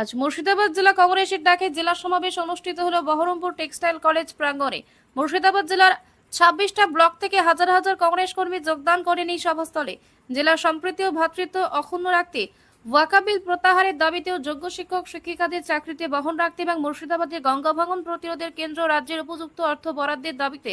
আজ মুর্শিদাবাদ জেলা কংগ্রেসের ডাকে জেলা সমাবেশ অনুষ্ঠিত হলো বহরমপুর টেক্সটাইল কলেজ প্রাঙ্গণে। মুর্শিদাবাদ জেলার ছাব্বিশটা ব্লক থেকে হাজার হাজার কংগ্রেস কর্মী যোগদান করেন এই সভাস্থলে। জেলার সম্প্রীতি ও ভ্রাতৃত্ব অক্ষুণ্ণ রাখতে ওয়াকাবিল প্রত্যাহারের দাবিতেও যোগ্য শিক্ষক, শিক্ষিকাদের চাকরিতে বহন রাখতে এবং মুর্শিদাবাদের গঙ্গা ভাঙন প্রতিরোধের কেন্দ্র রাজ্যের উপযুক্ত অর্থ বরাদ্দের দাবিতে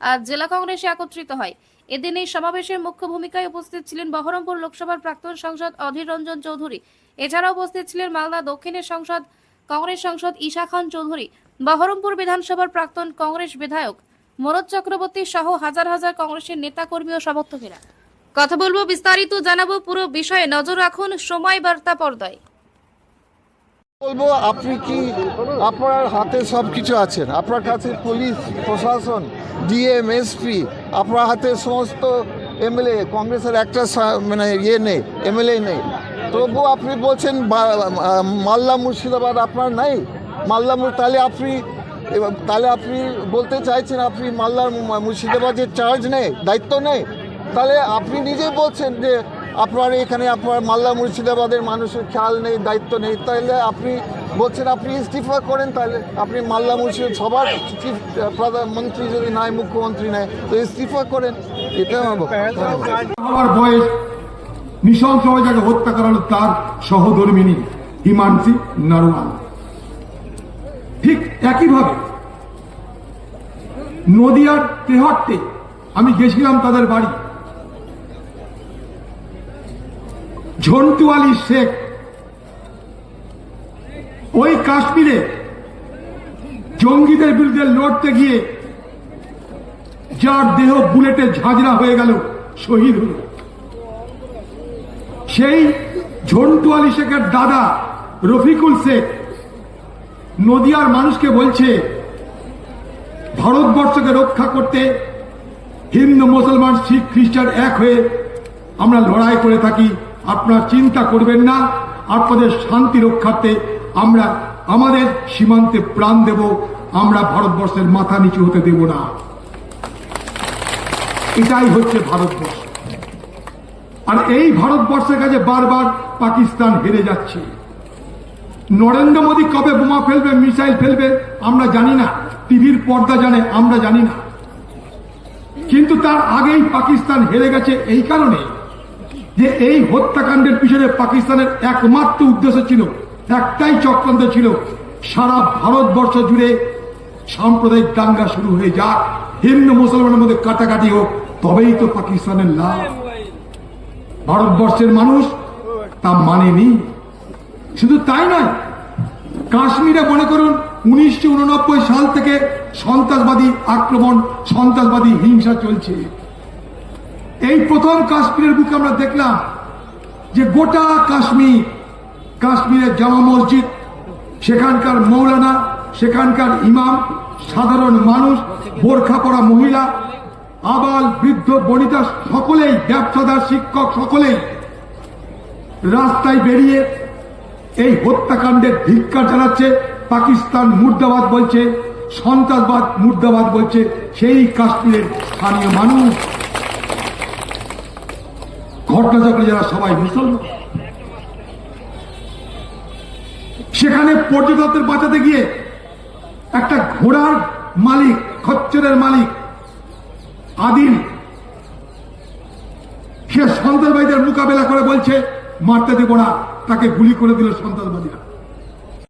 আজ জেলা কংগ্রেসে একত্রিত হয়। এদিন এই সমাবেশের মুখ্য ভূমিকায় উপস্থিত ছিলেন বহরমপুর লোকসভার প্রাক্তন সাংসদ অধীর রঞ্জন চৌধুরী। এছাড়া উপস্থিত ছিলেন মালদা দক্ষিণের সংসদ, কংগ্রেস সংসদ ঈশা খান চৌধুরী, বহরমপুর বিধানসভার প্রাক্তন কংগ্রেস বিধায়ক মনোজ চক্রবর্তী সহ হাজার হাজার কংগ্রেসের নেতাকর্মী ও সমর্থকেরা। কথা বলব বিস্তারিত জানাব পুরো বিষয়ে। নজর রাখুন সময় বার্তা পর্দায়। বলব, আপনি কি আপনার হাতে সব কিছু আছেন আপনার কাছে পুলিশ, প্রশাসন ডিএম এসপি আপনার হাতে সমস্ত এমএলএ, কংগ্রেসের একটা মানে ইয়ে নেই, এমএলএ নেই। তবু আপনি বলছেন মালদা মুর্শিদাবাদ আপনার নাই? মুর- তাহলে আপনি তাহলে আপনি বলতে চাইছেন আপনি মালদা মু- মুর্শিদাবাদের চার্জ নেই, দায়িত্ব নেই? তাহলে আপনি নিজেই বলছেন যে আপনার এখানে আপনার মালদা মুর্শিদাবাদের মানুষের খেয়াল নেই, দায়িত্ব নেই। তাহলে আপনি বলছেন আপনি ইস্তিফা করেন, তাহলে আপনি মালদা মুর্শিদ সবার চিফ প্রধানমন্ত্রী যদি নাই, মুখ্যমন্ত্রী নেয় তো ইস্তিফা করেন। এটা আমার বয়স নৃশংসভাবে যাকে হত্যা করা হলো তার সহধর্মিনী হিমাংশী নারওয়াল ঠিক একইভাবে নদিয়ার তেহট্টে আমি গেছিলাম তাদের বাড়ি। ঝন্টু আলী শেখ ওই কাশ্মীরে জঙ্গিদের বিরুদ্ধে লড়তে গিয়ে যার দেহ বুলেটে ঝাঁঝরা হয়ে গেল শহীদ হল। সেই ঝন্টু আলী শেখের দাদা রফিকুল শেখ নদিয়ার মানুষকে বলছে, ভারতবর্ষকে রক্ষা করতে হিন্দু, মুসলমান, শিখ, খ্রিস্টান এক হয়ে আমরা লড়াই করে থাকি। আপনারা চিন্তা করবেন না, আপনাদের শান্তি রক্ষার্থে আমরা আমাদের সীমান্তে প্রাণ দেব, আমরা ভারতবর্ষের মাথা নিচু হতে দেব না। এটাই হচ্ছে ভারতবর্ষ। আর এই ভারতবর্ষের কাছে বারবার পাকিস্তান হেরে যাচ্ছে। নরেন্দ্র মোদী কবে বোমা ফেলবে, মিসাইল ফেলবে, আমরা জানি না। টিভির পর্দা জানে, আমরা জানি না। কিন্তু তার আগেই পাকিস্তান হেরে গেছে এই কারণে যে এই হত্যাকাণ্ডের পিছনে পাকিস্তানের একমাত্র উদ্দেশ্য ছিল, একটাই চক্রান্ত ছিল, সারা ভারতবর্ষ জুড়ে সাম্প্রদায়িক দাঙ্গা শুরু হয়ে যাক, হিন্দু মুসলমানের মধ্যে কাটাকাটি হোক, তবেই তো পাকিস্তানের লাভ ভারতবর্ষের মানুষ তা মানেনি। শুধু তাই নয়, কাশ্মীরে মনে করুন, উনিশশো উননব্বই সাল থেকে সন্ত্রাসবাদী আক্রমণ, সন্ত্রাসবাদী হিংসা চলছে। এই প্রথম কাশ্মীরের বুকে আমরা দেখলাম যে গোটা কাশ্মীর, কাশ্মীরের জামা মসজিদ, সেখানকার মৌলানা, সেখানকার ইমাম, সাধারণ মানুষ, বোরখা পরা মহিলা আবাল, বৃদ্ধ, বনিতা সকলেই, ব্যবসাদার, শিক্ষক সকলেই রাস্তায় বেরিয়ে এই হত্যাকাণ্ডের ধিক্কার জানাচ্ছে, পাকিস্তান মুর্দাবাদ বলছে, সন্ত্রাসবাদ মুর্দাবাদ বলছে, সেই কাশ্মীরের স্থানীয় মানুষ। ঘটনাচক্রে যারা সবাই মুসলমান। সেখানে পর্যটকদের বাঁচাতে গিয়ে একটা ঘোড়ার মালিক, খচ্চরের মালিক আদিল সে সন্ত্রাসবাদীদের মোকাবেলা করে বলছে মারতে দেব না তাকে গুলি করে দিল সন্ত্রাসবাদীরা